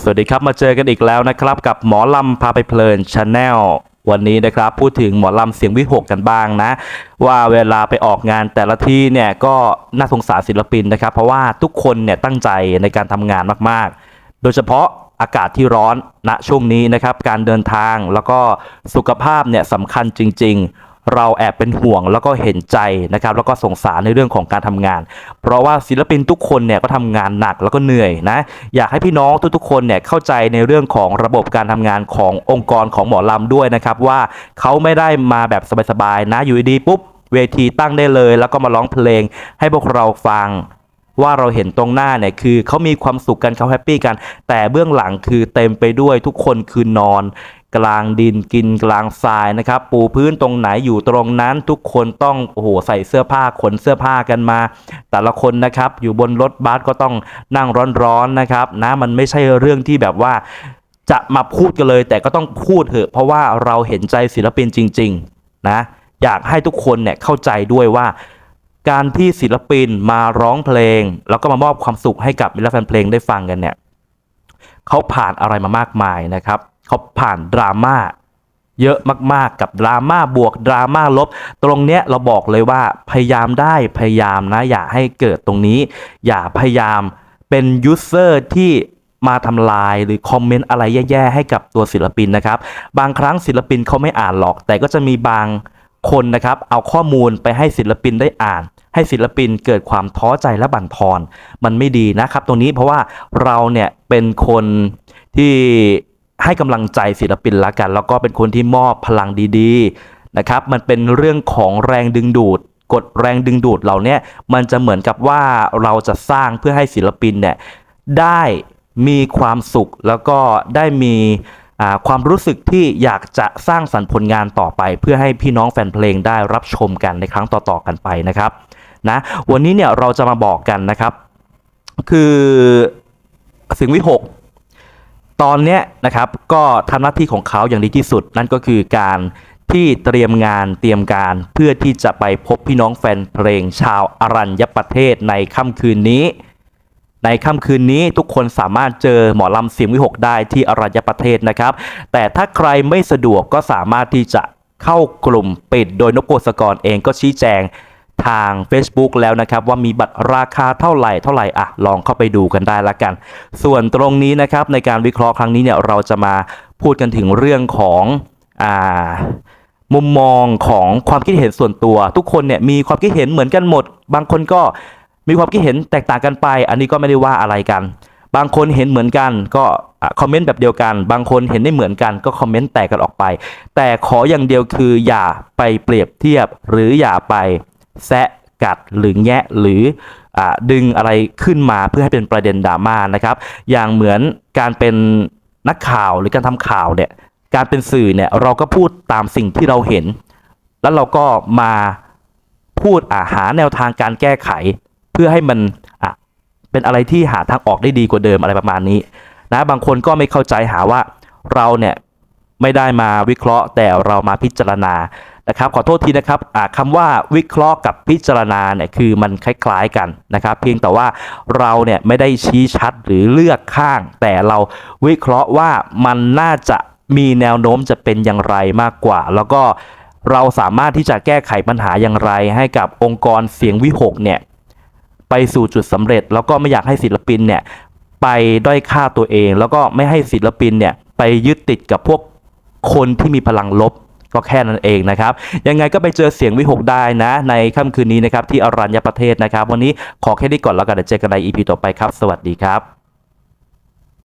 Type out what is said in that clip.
สวัสดีครับมาเจอกันอีกแล้วนะครับ กับหมอลำพาไปเพลินชาแนลวันนี้นะครับพูดถึงหมอลำเสียงวิหกกันบ้างนะ ว่าเวลาไปออกงานแต่ละที่เนี่ยก็น่าสงสารศิลปินนะครับ เพราะว่าทุกคนเนี่ยตั้งใจในการทำงานมากๆ โดยเฉพาะอากาศที่ร้อนณช่วงนี้นะครับ การเดินทางแล้วก็สุขภาพเนี่ยสำคัญจริง ๆ เราแอบเป็นห่วงแล้วก็เห็นใจนะครับแล้วก็สงสารในเรื่องของการทำงาน เพราะว่าศิลปินทุกคนเนี่ยก็ทำงานหนักแล้วก็เหนื่อยนะอยากให้พี่น้องทุกๆคนเนี่ยเข้าใจในเรื่องของระบบการทำงานขององค์กรของหมอลำด้วยนะครับว่าเขาไม่ได้มาแบบสบายๆนะอยู่ดีๆปุ๊บเวทีตั้งได้เลย แล้วก็มาร้องเพลงให้พวกเราฟังว่าเราเห็นตรงหน้าเนี่ยคือเขามีความสุขกันเขาแฮปปี้กัน แต่เบื้องหลังคือเต็มไปด้วยทุกคนคือนอน กลางดินกินกลางทรายนะครับ ปูพื้นตรงไหนอยู่ตรงนั้นทุกคนต้องโอ้โหใส่เสื้อผ้าขนเสื้อผ้ากันมา แต่ละคนนะครับ อยู่บนรถบัสก็ต้องนั่งร้อนๆนะครับ นะมันไม่ใช่เรื่องที่แบบว่าจะมาพูดกันเลย แต่ก็ต้องพูดเถอะ เพราะว่าเราเห็นใจศิลปินจริง ๆ นะ อยากให้ทุกคนเนี่ยเข้าใจด้วยว่าการที่ศิลปินมาร้องเพลง แล้วก็มามอบความสุขให้กับมิตรแฟนเพลงได้ฟังกันเนี่ยเขาผ่านอะไรมามากมายนะครับ เขาผ่านดราม่าเยอะมากๆกับดราม่าบวกดราม่าลบ ตรงเนี้ยเราบอกเลยว่าพยายามได้พยายามนะ อย่าให้เกิดตรงนี้ อย่าพยายามเป็นยูเซอร์ที่มาทำลายหรือคอมเมนต์อะไรแย่ๆ ให้กับตัวศิลปินนะครับ บางครั้งศิลปินเขาไม่อ่านหรอก แต่ก็จะมีบางคนนะครับ เอาข้อมูลไปให้ศิลปินได้อ่าน ให้ศิลปินเกิดความท้อใจและบั่นทอน มันไม่ดีนะครับ ตรงนี้เพราะว่าเราเนี่ยเป็นคนที่ ให้กำลังใจศิลปินละกัน แล้วก็เป็นคนที่มอบพลังดีๆนะครับ มันเป็นเรื่องของแรงดึงดูดกดแรงดึงดูดเหล่าเนี้ยมันจะเหมือนกับว่าเราจะสร้างเพื่อให้ศิลปินเนี่ยได้มีความสุขแล้วก็ได้มีความรู้สึกที่อยากจะสร้างสรรค์ผลงานต่อไป เพื่อให้พี่น้องแฟนเพลงได้รับชมกันในครั้งต่อๆกันไปนะครับนะวันนี้เนี่ยเราจะมาบอกกันนะครับ คือสิงวิหก ตอนเนี้ยนะครับก็ทำหน้าที่ของเขาอย่างดีที่สุด นั่นก็คือการที่เตรียมงานเตรียมการเพื่อที่จะไปพบพี่น้องแฟนเพลงชาวอรัญญประเทศในค่ำคืนนี้ ในค่ำคืนนี้ทุกคนสามารถเจอหมอลำเสียงวิหกได้ที่อรัญญประเทศนะครับ แต่ถ้าใครไม่สะดวกก็สามารถที่จะเข้ากลุ่มปิดโดยนกโกศกรเองก็ชี้แจง ทาง Facebook แล้วนะครับว่ามีบัตรราคาเท่าไหร่เท่าไหร่อะลองเข้าไปดูกันได้ละกัน ส่วนตรงนี้นะครับในการวิเคราะห์ครั้งนี้เนี่ยเราจะมาพูดกันถึงเรื่องของอ่ามุมมองของความคิดเห็นส่วนตัว ทุกคนเนี่ยมีความคิดเห็นเหมือนกันหมด บางคนก็มีความคิดเห็นแตกต่างกันไป อันนี้ก็ไม่ได้ว่าอะไรกัน บางคนเห็นเหมือนกันก็คอมเมนต์แบบเดียวกัน บางคนเห็นไม่เหมือนกันก็คอมเมนต์แตกกันออกไป แต่ขออย่างเดียวคืออย่าไปเปรียบเทียบหรืออย่าไป แซะกัดหรือแงะหรืออดึงอะไรขึ้นมาเพื่อให้เป็นประเด็นดราม่านะครับ อย่างเหมือนการเป็นนักข่าวหรือการทำข่าวเนี่ยการเป็นสื่อเนี่ยเราก็พูดตามสิ่งที่เราเห็น แล้วเราก็มาพูดอาหาแนวทางการแก้ไข เพื่อให้มันเป็นอะไรที่หาทางออกได้ดีกว่าเดิมอะไรประมาณนี้นะบางคนก็ไม่เข้าใจหาว่าเราเนี่ย ไม่ได้มาวิเคราะห์ แต่เรามาพิจารณานะครับขอโทษทีนะครับอ่าคำว่าวิเคราะห์กับพิจารณาเนี่ยคือมันคล้ายๆกันนะครับ เพียงแต่ว่าเราเนี่ยไม่ได้ชี้ชัดหรือเลือกข้าง แต่เราวิเคราะห์ว่ามันน่าจะมีแนวโน้มจะเป็นอย่างไรมากกว่า แล้วก็เราสามารถที่จะแก้ไขปัญหาอย่างไร ให้กับองค์กรเสียงวิหกเนี่ยไปสู่จุดสำเร็จ แล้วก็ไม่อยากให้ศิลปินเนี่ยไปด้อยค่าตัวเอง แล้วก็ไม่ให้ศิลปินเนี่ยไปยึดติดกับพวก คนที่มีพลังลบก็แค่นั้นเองนะครับ ยังไงก็ไปเจอเสียงวิหกได้นะ ในค่ำคืนนี้นะครับที่อรัญญประเทศนะครับ วันนี้ขอแค่นี้ก่อนแล้วกันเดี๋ยวเจอกันใน EP ต่อไปครับ สวัสดีครับ